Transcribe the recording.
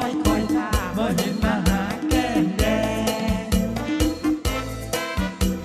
อยคอยท่าบ่เห็นมา